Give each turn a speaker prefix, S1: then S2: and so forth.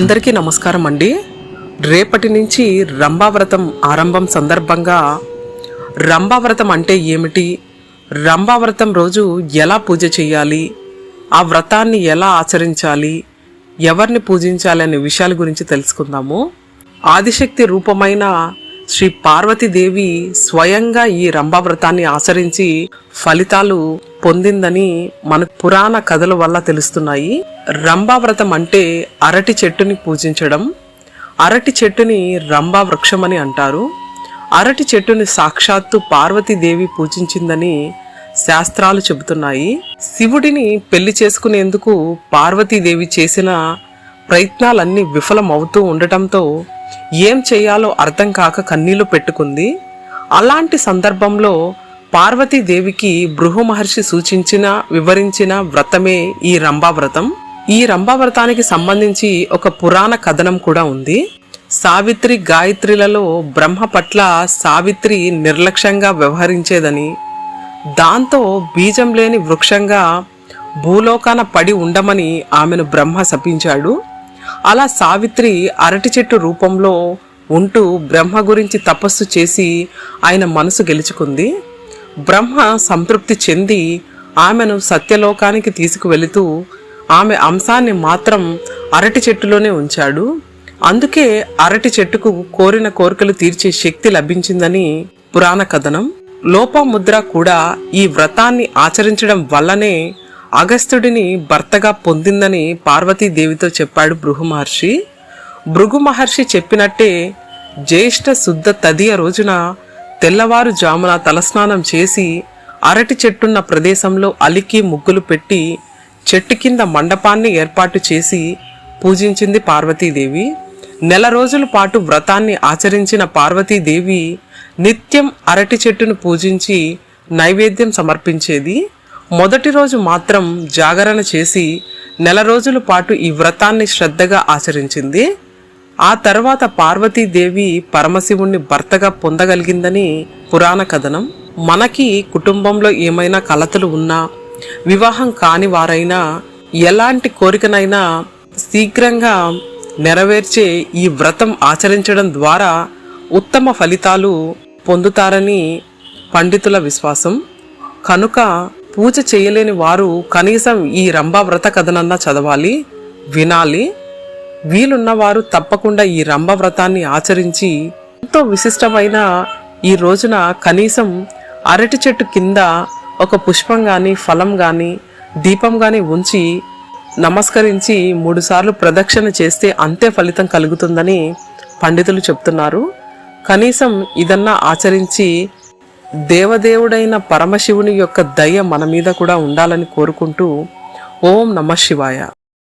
S1: అందరికీ నమస్కారం అండి. రేపటి నుంచి రంభావ్రతం ఆరంభం సందర్భంగా రంభావ్రతం అంటే ఏమిటి? రంభావ్రతం రోజు ఎలా పూజ చేయాలి? ఆ వ్రతాన్ని ఎలా ఆచరించాలి? ఎవరిని పూజించాలి అనే విషయాల గురించి తెలుసుకుందాము. ఆదిశక్తి రూపమైన శ్రీ పార్వతీదేవి స్వయంగా ఈ రంభావ్రతాన్ని ఆచరించి ఫలితాలు పొందిందని మన పురాణ కథల వల్ల తెలుస్తున్నాయి. రంభావ్రతం అంటే అరటి చెట్టుని పూజించడం. అరటి చెట్టుని రంభా వృక్షం అని అంటారు. అరటి చెట్టుని సాక్షాత్తు పార్వతీదేవి పూజించిందని శాస్త్రాలు చెబుతున్నాయి. శివుడిని పెళ్ళి చేసుకునేందుకు పార్వతీదేవి చేసిన ప్రయత్నాలన్నీ విఫలమవుతూ ఉండటంతో ఏం చేయాలో అర్థం కాక కన్నీళ్ళు పెట్టుకుంది. అలాంటి సందర్భంలో పార్వతీదేవికి భృహు మహర్షి సూచించిన వివరించిన వ్రతమే ఈ రంభావ్రతం. ఈ రంభావ్రతానికి సంబంధించి ఒక పురాణ కథనం కూడా ఉంది. సావిత్రి గాయత్రిలలో బ్రహ్మ పట్ల సావిత్రి నిర్లక్ష్యంగా వ్యవహరించేదని దాంతో బీజం లేని వృక్షంగా భూలోకాన పడి ఉండమని ఆమెను బ్రహ్మ శపించాడు. అలా సావిత్రి అరటి చెట్టు రూపంలో ఉంటూ బ్రహ్మ గురించి తపస్సు చేసి ఆయన మనసు గెలుచుకుంది. బ్రహ్మ సంతృప్తి చెంది ఆమెను సత్యలోకానికి తీసుకువెళుతూ ఆమె అంశాన్ని మాత్రం అరటి చెట్టులోనే ఉంచాడు. అందుకే అరటి చెట్టుకు కోరిన కోరికలు తీర్చే శక్తి లభించిందని పురాణ కథనం. లోపముద్ర కూడా ఈ వ్రతాన్ని ఆచరించడం వల్లనే అగస్త్యుడిని భర్తగా పొందిందని పార్వతీదేవితో చెప్పాడు భృగు మహర్షి. భృగు మహర్షి చెప్పినట్టే జ్యేష్ఠ శుద్ధ తదియ రోజున తెల్లవారుజామున తలస్నానం చేసి అరటి చెట్టున్న ప్రదేశంలో అలికి ముగ్గులు పెట్టి చెట్టు కింద మండపాన్ని ఏర్పాటు చేసి పూజించింది పార్వతీదేవి. నెల రోజుల పాటు వ్రతాన్ని ఆచరించిన పార్వతీదేవి నిత్యం అరటి చెట్టును పూజించి నైవేద్యం సమర్పించేది. మొదటి రోజు మాత్రం జాగరణ చేసి నెల రోజుల పాటు ఈ వ్రతాన్ని శ్రద్ధగా ఆచరించింది. ఆ తర్వాత పార్వతీదేవి పరమశివుణ్ణి భర్తగా పొందగలిగిందని పురాణ కథనం. మనకి కుటుంబంలో ఏమైనా కలతలు ఉన్నా వివాహం కాని వారైనా ఎలాంటి కోరికనైనా శీఘ్రంగా నెరవేర్చే ఈ వ్రతం ఆచరించడం ద్వారా ఉత్తమ ఫలితాలు పొందుతారని పండితుల విశ్వాసం. కనుక పూజ చేయలేని వారు కనీసం ఈ రంభా వ్రత కథనన్నా చదవాలి వినాలి. వీలున్నవారు తప్పకుండా ఈ రంభవ్రతాన్ని ఆచరించి ఎంతో విశిష్టమైన ఈ రోజున కనీసం అరటి చెట్టు కింద ఒక పుష్పం కానీ ఫలం కానీ దీపం కానీ ఉంచి నమస్కరించి మూడుసార్లు ప్రదక్షిణ చేస్తే అంతే ఫలితం కలుగుతుందని పండితులు చెప్తున్నారు. కనీసం ఇదన్నా ఆచరించి దేవదేవుడైన పరమశివుని యొక్క దయ మన మీద కూడా ఉండాలని కోరుకుంటూ ఓం నమ శివాయ.